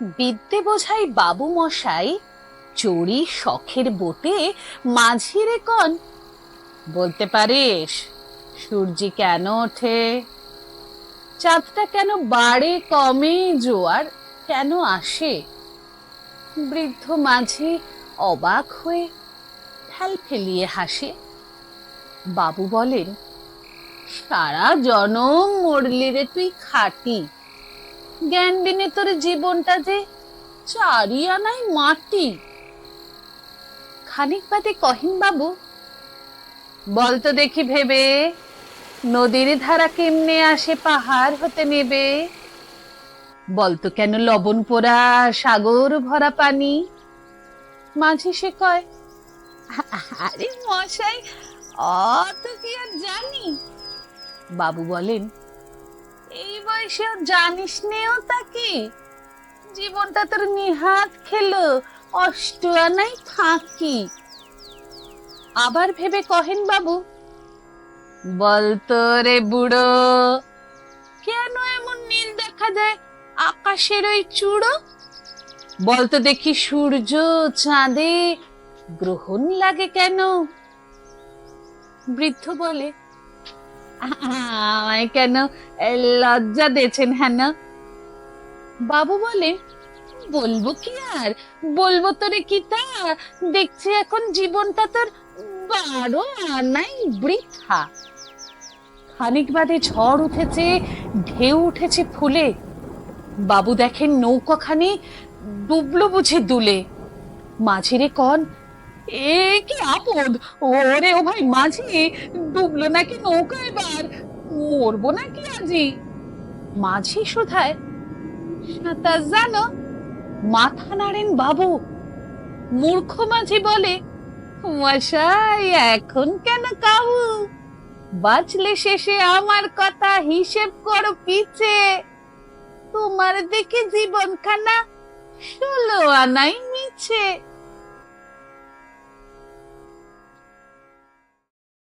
বিদ্যে বোঝাই বাবু মশাই চড়ি শখের বোটে মাঝিরে কন। বলতে পারিস, সূর্যি কেন ওঠে? চাঁদটা কেন বাড়ে কমে জোয়ার কেন আসে? বৃদ্ধ মাঝি অবাক হয়ে ফেল ফেলিয়ে হাসে। বাবু বলেন, সারা জনম মরলি রে তুই খাটি। বিনে তোর জীবনটা যে আনাই মাটি। খানিক বাদে কহিন বাবু বলতো দেখি ভেবে, নদীর ধারা কেমনে আসে, পাহাড় হতে নেবে? বলতো কেন লবণ পোড়া, সাগর ভরা পানি? মাঝি সে কয়, আরে মশাই, অত কি আর জানি? বাবু বলেন এই বয়সেও জানিস নেও তাকে জীবনটা তোর নিহাত খেলো অষ্ট আনাই ফাঁকি। আবার ভেবে কহেন বাবু বলতো রে বুড়ো, কেন এমন নীল দেখা যায় আকাশের ওই চূড়ো? বলতো দেখি সূর্য চাঁদে গ্রহণ লাগে কেন? বৃদ্ধ বলে আমায় কেন লজ্জা দিয়েছেন হ্যাঁ বাবু বলে, বলব কি আর? বলব তোরে কি তা? দেখছি এখন জীবনটা তোর বারো আনাই বৃথা। খানিক বাদে ঝড় উঠেছে, ঢেউ উঠেছে ফুলে। বাবু দেখেন নৌকাখানি ডুবলো বুঝে দুলে। মাঝিরে কন এ কি আপদ? ওরে ও ভাই, মাঝি, ডুবলো নাকি নৌকা এবার? মরবো নাকি আজি? মাঝি শুধায় সাঁতার জানো? মাথা নাড়েন বাবু। মূর্খ মাঝি বলে, মশাই, এখন কেন কাবু? বাঁচলে শেষে আমার কথা হিসেব করো পিছে। তোমার দেখে জীবনখানা ষোলো আনাই মিছে।